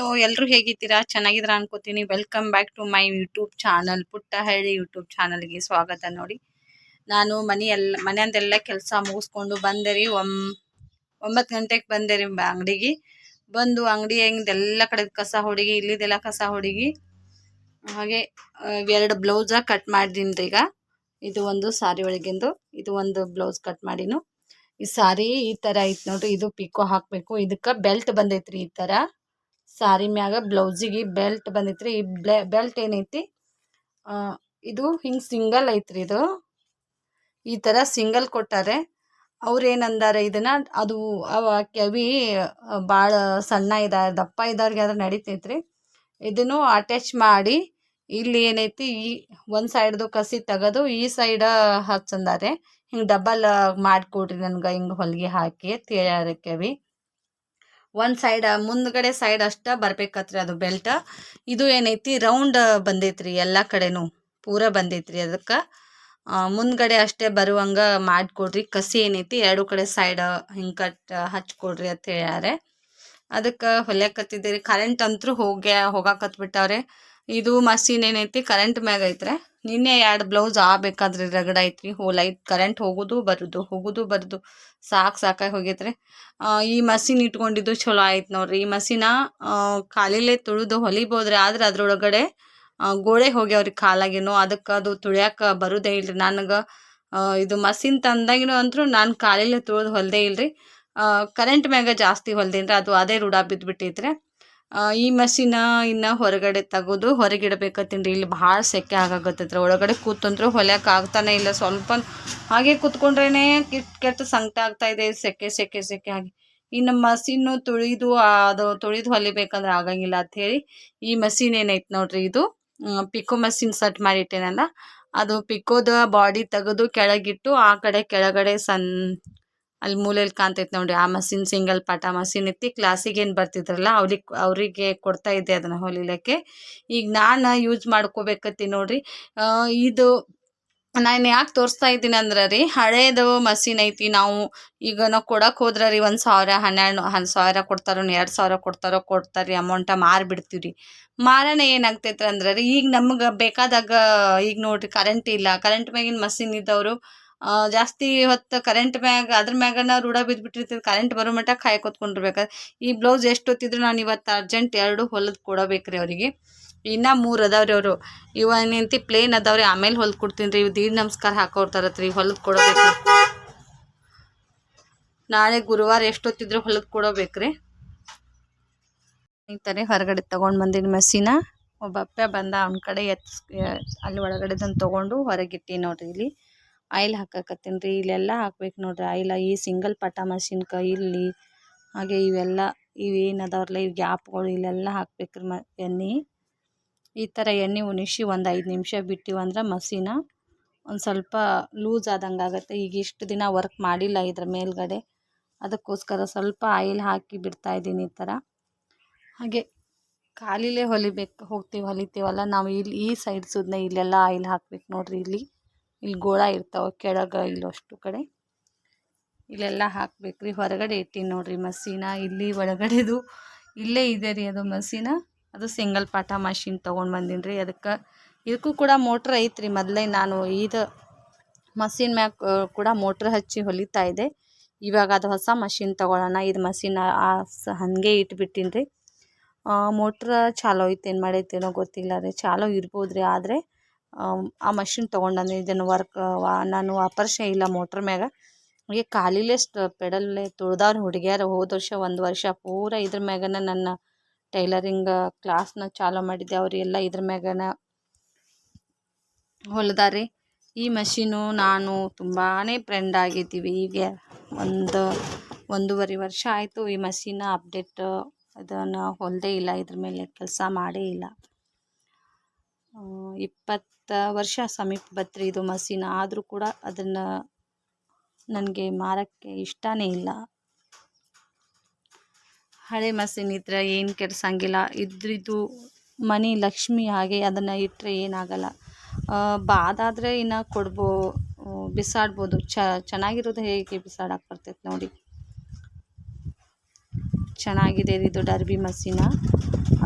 So ಎಲ್ಲರೂ ಹೇಗಿದ್ದೀರಾ? ಚೆನ್ನಾಗಿದ್ದೀರಾ ಅನ್ಕೋತೀನಿ. Welcome back to my YouTube channel ಪುಟ್ಟ ಹಳ್ಳಿ ಯೂಟ್ಯೂಬ್ ಚಾನಲ್ಗೆ ಸ್ವಾಗತ ನೋಡಿ. ನಾನು ಮನೆ ಎಲ್ಲ ಮನೆಯಂದೆಲ್ಲ ಕೆಲಸ ಮುಗಿಸ್ಕೊಂಡು ಬಂದೆ ರೀ. ಒಮ್, ಒಂಬತ್ತು ಗಂಟೆಗೆ ಬಂದೆ ರೀ ಅಂಗಡಿಗೆ. ಬಂದು ಅಂಗಡಿ ಹೆಂಗ್ದೆಲ್ಲ ಕಡೆ ಕಸ ಹೊಡಿಗಿ, ಇಲ್ಲಿದೆಲ್ಲ ಕಸ ಹೊಡಿಗಿ, ಹಾಗೆ ಎರಡು ಬ್ಲೌಸ ಕಟ್ ಮಾಡಿದ್ದೀನಿ ಈಗ. ಇದು ಒಂದು ಸಾರಿ ಒಳಗಿಂದು, ಇದು ಒಂದು ಬ್ಲೌಸ್ ಕಟ್ ಮಾಡಿನು. ಈ ಸಾರಿ ಈ ತರ ಐತೆ ನೋಡ್ರಿ. ಇದು ಪಿಕೋ ಹಾಕಬೇಕು. ಇದಕ್ಕೆ ಬೆಲ್ಟ್ ಬಂದೈತ್ರಿ ಈ ತರ. ಸಾರಿ ಮ್ಯಾಗ ಬ್ಲೌಸಿಗೆ ಬೆಲ್ಟ್ ಬಂದೈತ್ರಿ. ಈ ಬೆಲ್ಟ್ ಏನೈತಿ? ಇದು ಹಿಂಗೆ ಸಿಂಗಲ್ ಐತ್ರಿ ಇದು. ಈ ಥರ ಸಿಂಗಲ್ ಕೊಟ್ಟಾರೆ. ಅವ್ರೇನಂದಾರೆ ಇದನ್ನ, ಅದು ಅವ ಕೆವಿ ಭಾಳ ಸಣ್ಣ ಇದ ದಪ್ಪ ಇದ್ದವ್ರಿಗೆ ಆದ್ರೆ ನಡೀತೈತ್ರಿ. ಇದನ್ನು ಅಟ್ಯಾಚ್ ಮಾಡಿ, ಇಲ್ಲಿ ಏನೈತಿ, ಈ ಒಂದು ಸೈಡ್ದು ಕಸಿ ತೆಗೆದು, ಈ ಸೈಡ ಹಚ್ಚಂದಾರೆ. ಹಿಂಗೆ ಡಬಲ್ ಮಾಡಿಕೊಡ್ರಿ ನನ್ಗೆ ಹಿಂಗೆ ಹೊಲಿಗೆ ಹಾಕಿ ಅಂತ ಕೆವಿ. ಒಂದ್ ಸೈಡ್ ಮುಂದ್ಗಡೆ ಸೈಡ್ ಅಷ್ಟ ಬರ್ಬೇಕತ್ರಿ ಅದು ಬೆಲ್ಟ್ ಇದು ಏನೈತಿ ರೌಂಡ್ ಬಂದೈತ್ರಿ ಎಲ್ಲ ಕಡೆನು. ಪೂರ ಬಂದೈತ್ರಿ ಅದಕ್ಕೆ. ಮುಂದ್ಗಡೆ ಅಷ್ಟೇ ಬರುವಂಗ ಮಾಡಿಕೊಡ್ರಿ. ಕಸಿ ಏನೈತಿ, ಎರಡು ಕಡೆ ಸೈಡ್ ಹಿಂಗೆ ಕಟ್ ಹಚ್ಕೊಡ್ರಿ ಅಂತ ಹೇಳ್ಯಾರೆ. ಅದಕ್ಕೆ ಹೊಲ್ಯಾಕತ್ತಿದ್ದೀರಿ. ಕರೆಂಟ್ ಅಂತೂ ಹೋಗ್ಯಾ ಹೋಗಾಕತ್ ಬಿಟ್ಟವ್ರೆ ಇದು ಮಸೀನ್ ಏನೈತಿ ಕರೆಂಟ್ ಮ್ಯಾಗ ಐತ್ರೆ. ನಿನ್ನೆ ಎರಡು ಬ್ಲೌಸ್ ಆಗ್ಬೇಕಾದ್ರಿ ರಗಡ ಐತ್ರಿ. ಹೋ ಲೈಟ್ ಕರೆಂಟ್ ಹೋಗುದು ಬರುದು ಹೋಗುದು ಬರುದು. ಸಾಕ್ ಸಾಕಾಗಿ ಹೋಗೈತ್ರಿ. ಈ ಮಸೀನ್ ಇಟ್ಕೊಂಡಿದ್ದು ಚಲೋ ಆಯ್ತು ನೋಡ್ರಿ. ಈ ಮಸೀನ ಕಾಲಿಲೆ ತುಳಿದು ಹೊಲಿಬೋದ್ರಿ. ಆದ್ರೆ ಅದ್ರೊಳಗಡೆ ಗೋಳೆ ಹೋಗ್ಯಾವ್ರಿ ಕಾಲಾಗಿನೂ. ಅದಕ್ಕೆ ಅದು ತುಳಿಯಾಕ ಬರುದೇ ಇಲ್ರಿ. ನನಗೆ ಇದು ಮಸೀನ್ ತಂದಾಗಿನೂ ಅಂತೂ ನಾನು ಕಾಲಿಲೆ ತುಳಿದು ಹೊಲ್ದೇ ಇಲ್ರಿ. ಕರೆಂಟ್ ಮ್ಯಾಗ ಜಾಸ್ತಿ ಹೊಲ್ದೇನ್ರಿ. ಅದು ಅದೇ ರೂಢ ಬಿದ್ದುಬಿಟ್ಟೈತ್ರಿ ಈ ಮಸಿನ ಇನ್ನ ಹೊರಗಡೆ ತೆಗೆದು ಹೊರಗಿಡಬೇಕತ್ತೀನಿ ಇಲ್ಲಿ ಭಾಳ ಸೆಕೆ ಆಗಾಕತ್ತೈತ್ರಿ ಒಳಗಡೆ ಕೂತಂತ್ರು ಹೊಲ್ಯಾಕ ಆಗ್ತಾನೆ ಇಲ್ಲ. ಸ್ವಲ್ಪ ಹಾಗೆ ಕೂತ್ಕೊಂಡ್ರೇನೆ ಕೆಟ್ಟ ಕೆಟ್ಟ ಸಂಕಟ ಆಗ್ತಾ ಇದೆ. ಸೆಕೆ ಸೆಕೆ ಸೆಕೆ ಆಗಿ. ಇನ್ನು ಮಷೀನು ತುಳಿದು, ಅದು ತುಳಿದು ಹೊಲಿಬೇಕಂದ್ರೆ ಆಗಂಗಿಲ್ಲ ಅಂತ ಹೇಳಿ ಈ ಮಷೀನ್ ಏನೈತೆ ನೋಡ್ರಿ ಇದು? ಪಿಕೋ ಮಷೀನ್ ಸೆಟ್ ಮಾಡಿಟ್ಟೇನಲ್ಲ. ಅದು ಪಿಕೋದ ಬಾಡಿ ತೆಗೆದು ಕೆಳಗಿಟ್ಟು ಆ ಕಡೆ ಕೆಳಗಡೆ ಸಣ್ಣ ಅಲ್ಲಿ ಮೂಲೆಯಲ್ಲಿ ಕಾಣ್ತೈತೆ ನೋಡಿ, ಆ ಮಸೀನ್ ಸಿಂಗಲ್ ಪಾಟ ಮಸೀನ್ ಐತಿ ಕ್ಲಾಸಿಗೆ ಏನು ಬರ್ತಿದ್ರಲ್ಲ, ಅವ್ರಿಗೆ, ಅವರಿಗೆ ಕೊಡ್ತಾ ಇದ್ದೆ ಅದನ್ನು ಹೊಲಿಲಿಕ್ಕೆ ಈಗ ನಾನು ಯೂಸ್ ಮಾಡ್ಕೋಬೇಕತ್ತಿ ನೋಡ್ರಿ. ಇದು ನಾನು ಯಾಕೆ ತೋರಿಸ್ತಾ ಇದ್ದೀನಿ ಅಂದ್ರೆ ರೀ, ಹಳೇದು ಮಸೀನ್ ಐತಿ, ನಾವು ಈಗ ನಾವು ಕೊಡಕ್ಕೆ ಹೋದ್ರೆ ರೀ ಒಂದು ಸಾವಿರ, ಹನ್ನೆರಡು ಹತ್ತು ಸಾವಿರ ಕೊಡ್ತಾರೋ, ಎರಡು ಸಾವಿರ ಕೊಡ್ತಾರೋ, ಕೊಡ್ತಾರೆ ಅಮೌಂಟ ಮಾರಿಬಿಡ್ತೀವಿ ರೀ. ಮಾರಣ ಏನಾಗ್ತೈತೆ ಅಂದ್ರೆ ರೀ, ಈಗ ನಮ್ಗೆ ಬೇಕಾದಾಗ, ಈಗ ನೋಡ್ರಿ ಕರೆಂಟ್ ಇಲ್ಲ ಕರೆಂಟ್ ಮ್ಯಾಗಿನ ಮಸೀನ್ ಇದ್ದವರು ಜಾಸ್ತಿ ಹೊತ್ತು ಕರೆಂಟ್ ಮ್ಯಾಗ, ಅದ್ರ ಮ್ಯಾಗನ ರೂಢ ಬಿದ್ದುಬಿಟ್ಟಿರ್ತೈತೆ ಕರೆಂಟ್ ಬರೋ ಮಟ್ಟ ಕಾಯ್ ಕೂತ್ಕೊಂಡಿರ್ಬೇಕಾದ್ರೆ ಈ ಬ್ಲೌಸ್ ಎಷ್ಟು ಹೊತ್ತಿದ್ರು ನಾನು ಇವತ್ತು ಅರ್ಜೆಂಟ್ ಎರಡು ಹೊಲದು ಕೊಡಬೇಕ್ರಿ ಅವರಿಗೆ. ಇನ್ನೂ ಮೂರು ಅದಾವ್ರಿ ಅವರು. ಇವ ಏನಂತಿ ಪ್ಲೇನ್ ಅದಾವ್ರಿ. ಆಮೇಲೆ ಹೊಲ್ದು ಕೊಡ್ತೀನಿ ರೀ. ಇವು ದೀಡ್ ನಮಸ್ಕಾರ ಹಾಕೋರ್ತಾರತ್ರಿ ಹೊಲದು ಕೊಡಬೇಕು. ನಾಳೆ ಗುರುವಾರ ಎಷ್ಟೊತ್ತಿದ್ರು ಹೊಲದು ಕೊಡಬೇಕ್ರಿ. ಈ ಹೊರಗಡೆ ತೊಗೊಂಡು ಬಂದಿನ ಮೆಸಿನ. ಒಬ್ಬ ಅಪ್ಪ ಬಂದ, ಅವನ ಕಡೆ ಎತ್ಸ್ ಅಲ್ಲಿ ಒಳಗಡೆದನ್ನು ತೊಗೊಂಡು ಹೊರಗಿಟ್ಟಿ ನೋಡ್ರಿ ಇಲ್ಲಿ. ಆಯಿಲ್ ಹಾಕಕತ್ತೀನಿ ರೀ, ಇಲ್ಲೆಲ್ಲ ಹಾಕ್ಬೇಕು ನೋಡ್ರಿ. ಆಯಿಲ್, ಈ ಸಿಂಗಲ್ ಪಟ ಮಷಿನ್ಕ, ಇಲ್ಲಿ, ಹಾಗೆ ಇವೆಲ್ಲ ಇವೇನು ಅದಾವ್ರಲ್ಲ ಇವು ಗ್ಯಾಪ್ಗಳು ಇಲ್ಲೆಲ್ಲ ಹಾಕ್ಬೇಕ್ರಿ ಮ, ಎಣ್ಣೆ. ಈ ಥರ ಎಣ್ಣೆ ಉಣಿಸಿ ಒಂದು ಐದು ನಿಮಿಷ ಬಿಟ್ಟಿವಂದ್ರೆ ಮಸೀನ ಒಂದು ಸ್ವಲ್ಪ ಲೂಸ್ ಆದಂಗೆ ಆಗುತ್ತೆ. ಈಗ ಇಷ್ಟು ದಿನ ವರ್ಕ್ ಮಾಡಿಲ್ಲ ಇದ್ರ ಮೇಲ್ಗಡೆ. ಅದಕ್ಕೋಸ್ಕರ ಸ್ವಲ್ಪ ಆಯಿಲ್ ಹಾಕಿ ಬಿಡ್ತಾ ಇದ್ದೀನಿ ಈ ಥರ ಹಾಗೆ ಖಾಲಿಲೇ ಹೊಲಿಬೇಕು, ಹೋಗ್ತೀವಿ, ಹೊಲಿತೀವಲ್ಲ, ನಾವು ಇಲ್ಲಿ ಈ ಸೈಡ್ ಸುದ್ನ ಇಲ್ಲೆಲ್ಲ ಆಯಿಲ್ ಹಾಕ್ಬೇಕು ನೋಡ್ರಿ ಇಲ್ಲಿ. ಇಲ್ಲಿ ಗೋಳ ಇರ್ತಾವೆ, ಕೆಳಗೆ ಇಲ್ಲಷ್ಟು ಕಡೆ. ಇಲ್ಲೆಲ್ಲ ಹಾಕ್ಬೇಕ್ರಿ. ಹೊರಗಡೆ ಇಟ್ಟಿನಿ ನೋಡ್ರಿ ಮಸೀನ, ಇಲ್ಲಿ ಒಳಗಡೆದು ಇಲ್ಲೇ ಇದೆ ರೀ ಅದು ಮಸೀನ. ಅದು ಸಿಂಗಲ್ ಪಾಠ ಮಷಿನ್ ತೊಗೊಂಡು ಬಂದೀನಿ ರೀ ಅದಕ್ಕೆ ಇದಕ್ಕೂ ಕೂಡ ಮೋಟ್ರ್ ಐತ್ರಿ. ಮೊದಲೇ ನಾನು ಇದು ಮಸೀನ್ ಮ್ಯಾಗ ಕೂಡ ಮೋಟ್ರ್ ಹಚ್ಚಿ ಹೊಲಿತಾ ಇದೆ ಇವಾಗ ಅದು ಹೊಸ ಮಷಿನ್ ತೊಗೊಳ್ಳೋಣ ಇದು ಮಷಿನ್ ಹಾಗೆ ಇಟ್ಬಿಟ್ಟಿನಿ ರೀ ಮೋಟ್ರ್ ಚಾಲೋ ಏನು ಮಾಡೈತೇನೋ ಗೊತ್ತಿಲ್ಲ ರೀ. ಚಾಲೋ ಇರ್ಬೋದು ರೀ ಆದರೆ ಆ ಮಷಿನ್ ತೊಗೊಂಡು ಇದನ್ನು ವರ್ಕ್ ನಾನು ವಾಪರ್ಸೇ ಇಲ್ಲ ಮೋಟ್ರ್ ಮ್ಯಾಗ. ಹಾಗೆ ಕಾಲಿಲೆ ಪೆಡಲ್ಲೇ ತುಳ್ದವ್ರು ಹುಡುಗಿಯರು ಹೋದ ವರ್ಷ ಒಂದು ವರ್ಷ ಪೂರ ಇದ್ರ ಮ್ಯಾಗನ ನನ್ನ ಟೈಲರಿಂಗ್ ಕ್ಲಾಸ್ನ ಚಾಲೂ ಮಾಡಿದ್ದೆ. ಅವರೆಲ್ಲ ಇದ್ರ ಮ್ಯಾಗನ ಹೊಲದಾರಿ. ಈ ಮಷೀನು ನಾನು ತುಂಬಾ ಫ್ರೆಂಡ್ ಆಗಿದ್ದೀವಿ. ಈಗ ಒಂದು, ಒಂದೂವರೆ ವರ್ಷ ಆಯಿತು ಈ ಮಷೀನ ಅಪ್ಡೇಟ್ ಅದನ್ನು ಹೊಲದೇ ಇಲ್ಲ. ಇದ್ರ ಮೇಲೆ ಕೆಲಸ ಮಾಡೇ ಇಲ್ಲ. ಇಪ್ಪತ್ತು ವರ್ಷ ಸಮೀಪ ಬತ್ರಿ ಇದು ಮಸೀನ. ಆದರೂ ಕೂಡ ಅದನ್ನು ನನಗೆ ಮಾರೋಕ್ಕೆ ಇಷ್ಟನೇ ಇಲ್ಲ. ಹಳೆ ಮಸೀನ್ ಇದ್ದರೆ ಏನು ಕೆಡ್ಸಂಗಿಲ್ಲ. ಇದ್ರಿದು ಮನೆ ಲಕ್ಷ್ಮಿ ಹಾಗೆ ಅದನ್ನು ಇಟ್ಟರೆ ಏನಾಗಲ್ಲ. ಬಾದಾದರೆ ಇನ್ನು ಕೊಡ್ಬೋ ಬಿಸಾಡ್ಬೋದು. ಚೆನ್ನಾಗಿರೋದು ಹೇಗೆ ಬಿಸಾಡಕ್ಕೆ ಬರ್ತೈತೆ ನೋಡಿ. ಚೆನ್ನಾಗಿದೆ ಇದು ಡರ್ಬಿ ಮಷೀನ.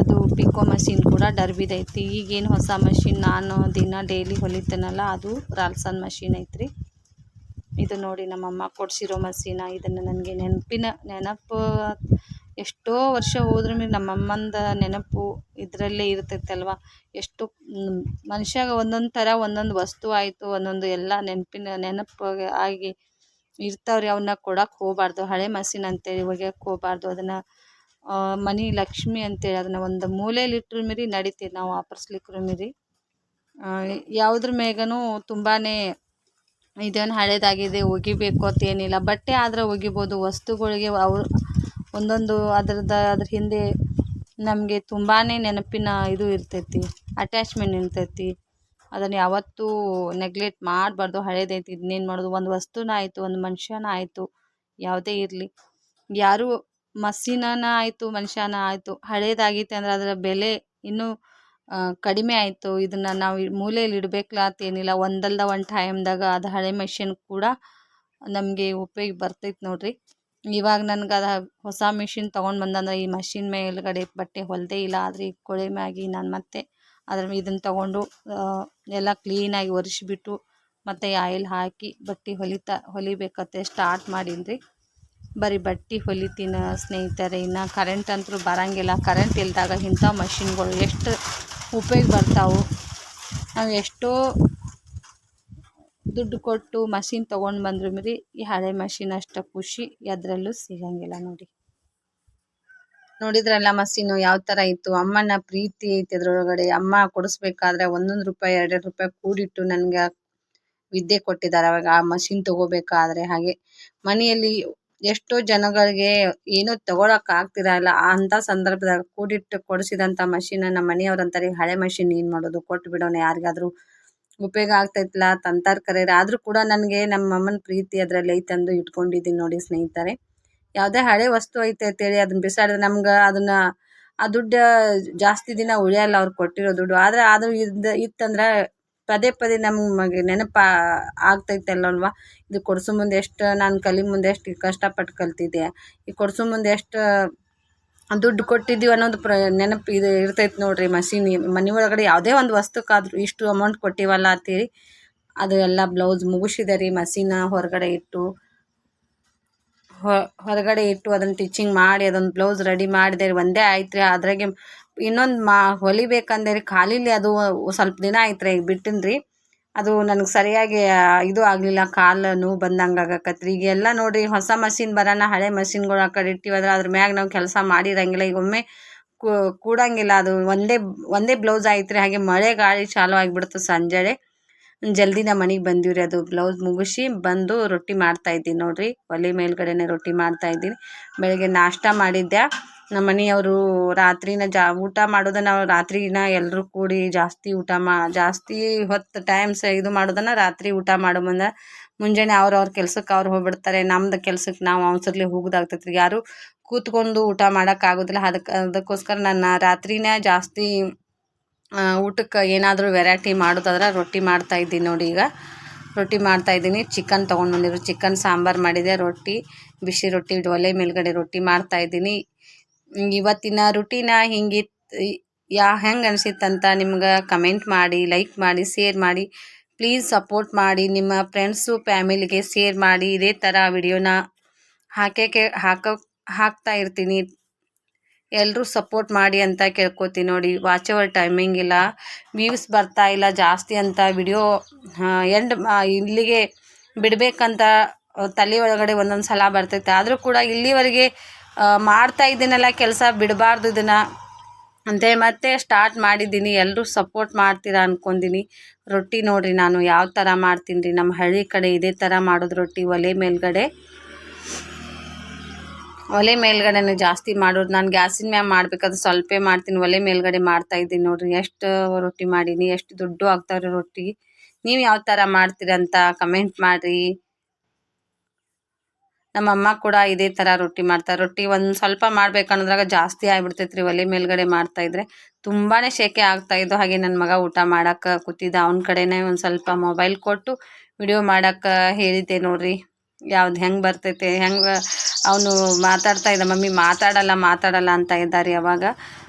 ಅದು ಪಿಕೋ ಮಷೀನ್ ಕೂಡ ಡರ್ಬಿದೈತಿ ಈಗೇನು ಹೊಸ ಮಷೀನ್ ನಾನು ದಿನ ಡೈಲಿ ಹೊಲಿತೇನಲ್ಲ, ಅದು ರಾಲ್ಸನ್ ಮಷೀನ್ ಐತ್ರಿ. ಇದು ನೋಡಿ ನಮ್ಮಮ್ಮ ಕೊಡ್ಸಿರೋ ಮಷೀನ. ಇದನ್ನು ನನಗೆ ನೆನಪಿನ ನೆನಪು, ಎಷ್ಟೋ ವರ್ಷ ಹೋದ್ರೂ ನಮ್ಮಮ್ಮಂದ ನೆನಪು ಇದರಲ್ಲೇ ಇರ್ತೈತಲ್ವ. ಎಷ್ಟು ಮನುಷ್ಯಾಗ ಒಂದೊಂದು ಥರ ಒಂದೊಂದು ವಸ್ತು ಆಯಿತು, ಒಂದೊಂದು ಎಲ್ಲ ನೆನಪಿನ ನೆನಪು ಆಗಿ ಇರ್ತಾವ್ರಿ ಅವನ್ನ ಕೊಡಕ್ಕೆ ಹೋಗ್ಬಾರ್ದು. ಹಳೆ ಮಷೀನ್ ಅಂತೇಳಿ ಒಗ್ಯಕ್ಕೆ ಹೋಗಬಾರ್ದು. ಅದನ್ನು ಮನಿ ಲಕ್ಷ್ಮಿ ಅಂತೇಳಿ ಅದನ್ನು ಒಂದು ಮೂಲೆಯಲ್ಲಿ ಇಟ್ಟರು ಮೀರಿ ನಡೀತೀವಿ ನಾವು ವಾಪರ್ಸ್ಲಿಕ್ಕರು ಮೀರಿ. ಯಾವುದ್ರ ಮೇಗನೂ ತುಂಬಾ ಇದೇನು ಹಳೇದಾಗಿದೆ, ಒಗಿಬೇಕು ಅಂತ ಏನಿಲ್ಲ. ಬಟ್ಟೆ ಆದ್ರೆ ಒಗಿಬೋದು, ವಸ್ತುಗಳಿಗೆ ಅವ್ರು, ಒಂದೊಂದು ಅದ್ರದ, ಅದ್ರ ಹಿಂದೆ ನಮಗೆ ತುಂಬಾ ನೆನಪಿನ ಇದು ಇರ್ತೈತಿ ಅಟ್ಯಾಚ್ಮೆಂಟ್ ಇರ್ತೈತಿ. ಅದನ್ನು ಯಾವತ್ತೂ ನೆಗ್ಲೆಕ್ಟ್ ಮಾಡಬಾರ್ದು. ಹಳೇದೈತಿ ಇದನ್ನೇನು ಮಾಡೋದು? ಒಂದು ವಸ್ತುನ ಆಯಿತು, ಒಂದು ಮನುಷ್ಯನ ಆಯಿತು, ಯಾವುದೇ ಇರಲಿ. ಯಾರು ಮಷೀನನ ಆಯಿತು, ಮನುಷ್ಯನ ಆಯಿತು, ಹಳೇದಾಗೈತೆ ಅಂದರೆ ಅದರ ಬೆಲೆ ಇನ್ನೂ ಕಡಿಮೆ ಆಯಿತು. ಇದನ್ನು ನಾವು ಮೂಲೆಯಲ್ಲಿ ಇಡಬೇಕಲ್ಲ ಒಂದಲ್ಲ ಒಂದಲ್ದ ಒಂದು ಟೈಮ್ದಾಗ ಅದು ಹಳೆ ಮೆಷಿನ್ ಕೂಡ ನಮಗೆ ಉಪಯೋಗ ಬರ್ತೈತೆ ನೋಡ್ರಿ. ಇವಾಗ ನನ್ಗೆ ಅದು ಹೊಸ ಮಿಷಿನ್ ತೊಗೊಂಡು ಬಂದಂದ್ರೆ ಈ ಮಷಿನ್ ಮೇಲ್ಗಡೆ ಬಟ್ಟೆ ಹೊಲದೇ ಇಲ್ಲ. ಆದರೆ ಈ ಕೊಳೆ ಮ್ಯಾಗಿ, ನಾನು ಮತ್ತೆ ಅದ್ರ ಇದನ್ನು ತೊಗೊಂಡು ಎಲ್ಲ ಕ್ಲೀನಾಗಿ ಒರೆಸಿಬಿಟ್ಟು ಮತ್ತು ಆಯಿಲ್ ಹಾಕಿ ಬಟ್ಟೆ ಹೊಲಿತಾ, ಹೊಲಿಬೇಕತ್ತೆ ಸ್ಟಾರ್ಟ್ ಮಾಡೀನಿ ರೀ ಬರೀ ಬಟ್ಟೆ ಹೊಲಿತೀನಿ ಸ್ನೇಹಿತರೆ, ಇನ್ನು ಕರೆಂಟ್ ಅಂತೂ ಬರೋಂಗಿಲ್ಲ. ಕರೆಂಟ್ ಇಲ್ದಾಗ ಇಂಥ ಮಷಿನ್ಗಳು ಎಷ್ಟು ಉಪಯೋಗ ಬರ್ತಾವು? ನಾವು ಎಷ್ಟೋ ದುಡ್ಡು ಕೊಟ್ಟು ಮಷಿನ್ ತೊಗೊಂಡು ಬಂದ್ರು ಮೀರಿ, ಈ ಹಳೆ ಮಷಿನ್ ಅಷ್ಟು ಖುಷಿ ಅದರಲ್ಲೂ ಸಿಗಂಗಿಲ್ಲ ನೋಡಿ. ನೋಡಿದ್ರಲ್ಲ ಮಸೀನು ಯಾವ ತರ ಇತ್ತು? ಅಮ್ಮನ ಪ್ರೀತಿ ಐತೆ ಅದ್ರೊಳಗಡೆ ಅಮ್ಮ ಕೊಡಿಸ್ಬೇಕಾದ್ರೆ ಒಂದೊಂದು ರೂಪಾಯಿ, ಎರಡೆರಡು ರೂಪಾಯಿ ಕೂಡಿಟ್ಟು ನನಗೆ ವಿದ್ಯೆ ಕೊಟ್ಟಿದ್ದಾರೆ. ಅವಾಗ ಆ ಮಷಿನ್ ತಗೋಬೇಕಾದ್ರೆ ಹಾಗೆ. ಮನೆಯಲ್ಲಿ ಎಷ್ಟೋ ಜನಗಳಿಗೆ ಏನೋ ತಗೊಳಕ್ ಆಗ್ತಿರಲ್ಲ ಅಂತ ಸಂದರ್ಭದಾಗ ಕೂಡಿಟ್ಟು ಕೊಡಿಸಿದಂತ ಮಷೀನ್ ನಮ್ಮ ಮನೆಯವ್ರ ಅಂತಾರೆ ಹಳೆ ಮಷೀನ್ ಏನ್ ಮಾಡೋದು ಕೊಟ್ಟು ಬಿಡೋಣ, ಯಾರಿಗಾದ್ರೂ ಉಪಯೋಗ ಆಗ್ತೈತ್ಲಾ? ತಂತಾರ್ ಕರೀರಿ ಆದ್ರೂ ಕೂಡ ನನಗೆ ನಮ್ಮ ಅಮ್ಮನ ಪ್ರೀತಿ ಅದ್ರಲ್ಲಿ ಐತಂದು ಇಟ್ಕೊಂಡಿದೀನಿ ನೋಡಿ ಸ್ನೇಹಿತರೆ. ಯಾವುದೇ ಹಳೆ ವಸ್ತು ಐತೆ ಅಂತೇಳಿ ಅದನ್ನ ಬಿಸಾಡಿದ್ರೆ ನಮ್ಗೆ ಅದನ್ನ, ಆ ದುಡ್ಡು ಜಾಸ್ತಿ ದಿನ ಉಳಿಯಲ್ಲ ಅವ್ರು ಕೊಟ್ಟಿರೋ ದುಡ್ಡು. ಆದ್ರೆ ಅದು ಇದ್ದ, ಇತ್ತಂದ್ರೆ ಪದೇ ಪದೇ ನಮಗೆ ನೆನಪು ಅಲ್ವಾ ಇದು ಕೊಡ್ಸೋ ಮುಂದೆ ಎಷ್ಟು ನಾನು ಕಲಿ ಮುಂದೆ ಎಷ್ಟು ಕಷ್ಟಪಟ್ಟು ಕಲ್ತಿದ್ದೆ. ಈ ಕೊಡ್ಸೋ ಮುಂದೆ ಎಷ್ಟು ದುಡ್ಡು ಕೊಟ್ಟಿದ್ದೀವಿ ಅನ್ನೋದು ಪ್ರ, ನೆನಪು ಇದು ಇರ್ತೈತೆ ನೋಡ್ರಿ ಮಷೀನ್ ಮನೆ ಒಳಗಡೆ ಯಾವುದೇ ಒಂದು ವಸ್ತುಕ್ಕಾದ್ರೂ ಇಷ್ಟು ಅಮೌಂಟ್ ಕೊಟ್ಟಿವಲ್ಲ ಅಂತೇಳಿ ಅದು ಎಲ್ಲ ಬ್ಲೌಸ್ ಮುಗಿಸಿದೆ ರೀ ಮಷೀನ ಹೊರಗಡೆ ಇಟ್ಟು. ಹೊರಗಡೆ ಇಟ್ಟು ಅದನ್ನು ಸ್ಟಿಚಿಂಗ್ ಮಾಡಿ ಅದೊಂದು ಬ್ಲೌಸ್ ರೆಡಿ ಮಾಡಿದೆ. ಒಂದೇ ಆಯ್ತು ರೀ ಅದ್ರಾಗೆ ಇನ್ನೊಂದು ಮಾ, ಹೊಲಿಬೇಕಂದ್ರೆ ಖಾಲಿಲಿ ಅದು ಸ್ವಲ್ಪ ದಿನ ಆಯ್ತು ರೀ ರೀ ಅದು ನನಗೆ ಸರಿಯಾಗಿ ಇದು ಆಗಲಿಲ್ಲ ಕಾಲು ನೋವು ಬಂದಂಗೆ ಆಗಕತ್ರಿ. ಈಗ ಎಲ್ಲ ನೋಡಿರಿ, ಹೊಸ ಮಷಿನ್ ಬರೋಣ ಹಳೆ ಮಷಿನ್ಗಳು ಆ ಕಡೆ ಇಟ್ಟಿವದ್ರೆ ಅದ್ರ ಮ್ಯಾಗ ನಾವು ಕೆಲಸ ಮಾಡಿರಂಗಿಲ್ಲ. ಈಗ ಒಮ್ಮೆ ಕೂಡಂಗಿಲ್ಲ, ಅದು ಒಂದೇ ಒಂದೇ ಬ್ಲೌಸ್ ಆಯ್ತು ಹಾಗೆ ಮಳೆ ಗಾಳಿ ಚಾಲು ಆಗಿಬಿಡ್ತು ಸಂಜೆಡೆ ಜಲ್ದಿ ನಮ್ಮ ಮನೆಗೆ ಬಂದೀವಿ ರೀ ಅದು ಬ್ಲೌಸ್ ಮುಗಿಸಿ ಬಂದು ರೊಟ್ಟಿ ಮಾಡ್ತಾ ಇದ್ದೀನಿ ನೋಡ್ರಿ. ಒಲೆ ಮೇಲ್ಗಡೆನೆ ರೊಟ್ಟಿ ಮಾಡ್ತಾ ಇದ್ದೀನಿ. ಬೆಳಗ್ಗೆ ನಾಷ್ಟ ಮಾಡಿದ್ದೆ ನಮ್ಮ ಮನೆಯವರು ರಾತ್ರಿನ ಜಾ, ಊಟ ಮಾಡೋದನ್ನ ರಾತ್ರಿನ ಎಲ್ಲರೂ ಕೂಡಿ ಜಾಸ್ತಿ ಊಟ ಮಾ, ಜಾಸ್ತಿ ಹೊತ್ತು ಟೈಮ್ಸ್ ಇದು ಮಾಡೋದನ್ನ ರಾತ್ರಿ ಊಟ ಮಾಡೋ ಮುಂದೆ ಮುಂಜಾನೆ ಅವ್ರವ್ರ ಕೆಲ್ಸಕ್ಕೆ ಅವ್ರು ಹೋಗ್ಬಿಡ್ತಾರೆ. ನಮ್ದು ಕೆಲ್ಸಕ್ಕೆ ನಾವು ಅವಸರ್ಲಿ ಹೋಗೋದಾಗ್ತೈತ್ರಿ. ಯಾರು ಕೂತ್ಕೊಂಡು ಊಟ ಮಾಡೋಕ್ಕಾಗೋದಿಲ್ಲ ಅದಕ್ಕೆ ಅದಕ್ಕೋಸ್ಕರ ನಾನು ರಾತ್ರಿನೇ ಜಾಸ್ತಿ ಊಟಕ್ಕೆ ಏನಾದರೂ ವೆರೈಟಿ ಮಾಡೋದಾದ್ರೆ ರೊಟ್ಟಿ ಮಾಡ್ತಾ ಇದ್ದೀನಿ ನೋಡಿ ಈಗ. ರೊಟ್ಟಿ ಮಾಡ್ತಾ ಇದ್ದೀನಿ. ಚಿಕನ್ ತೊಗೊಂಡು ಬಂದಿದ್ರು. ಚಿಕನ್ ಸಾಂಬಾರು ಮಾಡಿದೆ, ರೊಟ್ಟಿ, ಬಿಸಿ ರೊಟ್ಟಿ, ಒಲೆ ಮೇಲ್ಗಡೆ ರೊಟ್ಟಿ ಮಾಡ್ತಾ ಇದ್ದೀನಿ. ಇವತ್ತಿನ ರುಟೀನ ಹಿಂಗಿತ್ತು ಯಾ ಹೆಂಗೆ ಅನಿಸಿತ್ತಂತ ನಿಮ್ಗೆ ಕಮೆಂಟ್ ಮಾಡಿ, ಲೈಕ್ ಮಾಡಿ, ಶೇರ್ ಮಾಡಿ. ಪ್ಲೀಸ್ ಸಪೋರ್ಟ್ ಮಾಡಿ, ನಿಮ್ಮ ಫ್ರೆಂಡ್ಸು, ಫ್ಯಾಮಿಲಿಗೆ ಶೇರ್ ಮಾಡಿ. ಇದೇ ಥರ ವಿಡಿಯೋನ ಹಾಕೋಕೆ ಹಾಕೋ ಹಾಕ್ತಾ ಇರ್ತೀನಿ. ಎಲ್ಲರೂ ಸಪೋರ್ಟ್ ಮಾಡಿ ಅಂತ ಕೇಳ್ಕೊತೀನಿ ನೋಡಿ. ವಾಚ್ ಅವರ್ ಟೈಮಿಂಗ್ ಇಲ್ಲ. ವ್ಯೂಸ್ ಬರ್ತಾ ಇಲ್ಲ ಜಾಸ್ತಿ ಅಂತ ವಿಡಿಯೋ ಎಂಡ್ ಇಲ್ಲಿಗೆ ಬಿಡಬೇಕಂತ ತಲೆ ಒಳಗಡೆ ಒಂದೊಂದು ಸಲ ಬರ್ತೈತೆ. ಆದರೂ ಕೂಡ ಇಲ್ಲಿವರೆಗೆ ಮಾಡ್ತಾ ಇದ್ದೀನಲ್ಲ, ಕೆಲಸ ಬಿಡಬಾರ್ದು ಇದನ್ನು. ಅಂತೇಳಿ ಮತ್ತೆ ಸ್ಟಾರ್ಟ್ ಮಾಡಿದ್ದೀನಿ. ಎಲ್ಲರೂ ಸಪೋರ್ಟ್ ಮಾಡ್ತೀರಾ ಅಂದ್ಕೊಂಡಿನಿ ರೊಟ್ಟಿ ನೋಡಿರಿ ನಾನು ಯಾವ ಥರ ಮಾಡ್ತೀನಿ ರೀ. ನಮ್ಮ ಹಳ್ಳಿ ಕಡೆ ಇದೇ ಥರ ಮಾಡೋದು ರೊಟ್ಟಿ ಒಲೆ ಮೇಲ್ಗಡೆ. ಒಲೆ ಮೇಲ್ಗಡೆನೇ ಜಾಸ್ತಿ ಮಾಡೋದು. ನಾನು ಗ್ಯಾಸಿನ ಮ್ಯಾಗ ಮಾಡ್ಬೇಕಾದ್ರೆ ಸ್ವಲ್ಪ ಮಾಡ್ತೀನಿ. ಒಲೆ ಮೇಲ್ಗಡೆ ಮಾಡ್ತಾ ಇದ್ದೀನಿ ನೋಡ್ರಿ. ಎಷ್ಟು ರೊಟ್ಟಿ ಮಾಡೀನಿ, ಎಷ್ಟು ದುಡ್ಡು ಆಗ್ತಾವ್ರಿ ರೊಟ್ಟಿ. ನೀವು ಯಾವ ಥರ ಮಾಡ್ತೀರಂತ ಕಮೆಂಟ್ ಮಾಡಿರಿ. ನಮ್ಮ ಅಮ್ಮ ಕೂಡ ಇದೇ ಥರ ರೊಟ್ಟಿ ಮಾಡ್ತಾರೆ ರೊಟ್ಟಿ ಒಂದು ಸ್ವಲ್ಪ ಮಾಡ್ಬೇಕನ್ನೋದ್ರಾಗ ಜಾಸ್ತಿ ಆಗ್ಬಿಡ್ತೈತೆ ರೀ ಒಲೆ ಮೇಲ್ಗಡೆ ಮಾಡ್ತಾ ಇದ್ರೆ. ತುಂಬಾ ಶೇಕೆ ಆಗ್ತಾ ಇದ್ದು ಹಾಗೆ ನನ್ನ ಮಗ ಊಟ ಮಾಡಕ್ಕೆ ಕೂತಿದ್ದ. ಅವನ ಕಡೆನೇ ಒಂದು ಸ್ವಲ್ಪ ಮೊಬೈಲ್ ಕೊಟ್ಟು ವಿಡಿಯೋ ಮಾಡಕ್ಕೆ ಹೇಳಿದ್ದೆ ನೋಡ್ರಿ. ಯಾವ್ದು ಹೆಂಗೆ ಬರ್ತೈತೆ, ಹೆಂಗೆ ಅವನು ಮಾತಾಡ್ತಾ ಇದ್ದ, ಮಮ್ಮಿ ಮಾತಾಡಲ್ಲ ಮಾತಾಡಲ್ಲ ಅಂತ ಇದ್ದಾರೆ ಅವಾಗ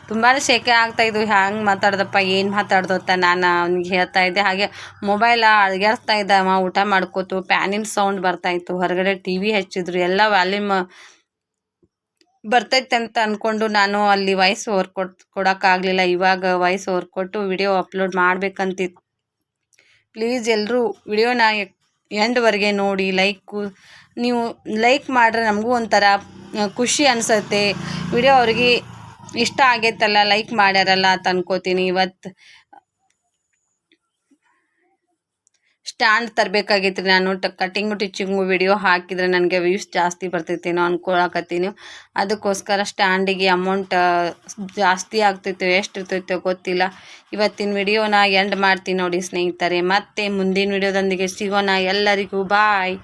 ತುಂಬಾ ಶೇಕೆ ಆಗ್ತಾ ಇದ್ವು ಹ್ಯಾಂಗೆ ಮಾತಾಡ್ದಪ್ಪ, ಏನು ಮಾತಾಡ್ದತ್ತ ನಾನು ಅವ್ನಿಗೆ ಹೇಳ್ತಾ ಇದ್ದೆ. ಹಾಗೆ ಮೊಬೈಲ ಅಳ್ಗ್ಯಾಡ್ಸ್ತಾ ಇದ್ದ ಅವ ಊಟ ಮಾಡ್ಕೋತು ಪ್ಯಾನಿನ ಸೌಂಡ್ ಬರ್ತಾಯಿತ್ತು ಹೊರಗಡೆ ಟಿ ವಿ ಹಚ್ಚಿದ್ರು, ಎಲ್ಲ ವಾಲ್ಯೂಮ್ ಬರ್ತೈತೆ ಅಂತ ಅಂದ್ಕೊಂಡು ನಾನು ಅಲ್ಲಿ ವಾಯ್ಸ್ ಓವರ್ ಕೊಟ್ ಕೊಡೋಕ್ಕಾಗಲಿಲ್ಲ. ಇವಾಗ ವಾಯ್ಸ್ ಓವರ್ ಕೊಟ್ಟು ವಿಡಿಯೋ ಅಪ್ಲೋಡ್ ಮಾಡಬೇಕಂತಿತ್ತು ಪ್ಲೀಸ್ ಎಲ್ಲರೂ ವಿಡಿಯೋನ ಎಂಡ್ವರೆಗೆ ನೋಡಿ ಲೈಕು ನೀವು ಲೈಕ್ ಮಾಡಿದ್ರೆ ನಮಗೂ ಒಂಥರ ಖುಷಿ ಅನಿಸುತ್ತೆ. ವಿಡಿಯೋ ಅವ್ರಿಗೆ ಇಷ್ಟ ಆಗೈತಲ್ಲ ಲೈಕ್ ಮಾಡ್ಯಾರಲ್ಲ ಅಂತ ಅನ್ಕೋತೀನಿ. ಇವತ್ತು ಸ್ಟ್ಯಾಂಡ್ ತರಬೇಕಾಗಿತ್ತು ನಾನು ಟ ಕಟಿಂಗು ಟಿಚಿಂಗು ವಿಡಿಯೋ ಹಾಕಿದರೆ ನನಗೆ ವ್ಯೂಸ್ ಜಾಸ್ತಿ ಬರ್ತೈತೇನೋ ಅನ್ಕೊಳಕತ್ತೀನಿ. ಅದಕ್ಕೋಸ್ಕರ ಸ್ಟ್ಯಾಂಡಿಗೆ ಅಮೌಂಟ್ ಜಾಸ್ತಿ ಆಗ್ತೈತೋ ಎಷ್ಟು ಇರ್ತೈತೋ ಗೊತ್ತಿಲ್ಲ. ಇವತ್ತಿನ ವಿಡಿಯೋನ ಎಂಡ್ ಮಾಡ್ತೀನಿ ನೋಡಿ ಸ್ನೇಹಿತರೆ. ಮತ್ತೆ ಮುಂದಿನ ವಿಡಿಯೋದೊಂದಿಗೆ ಸಿಗೋಣ. ಎಲ್ಲರಿಗೂ ಬಾಯ್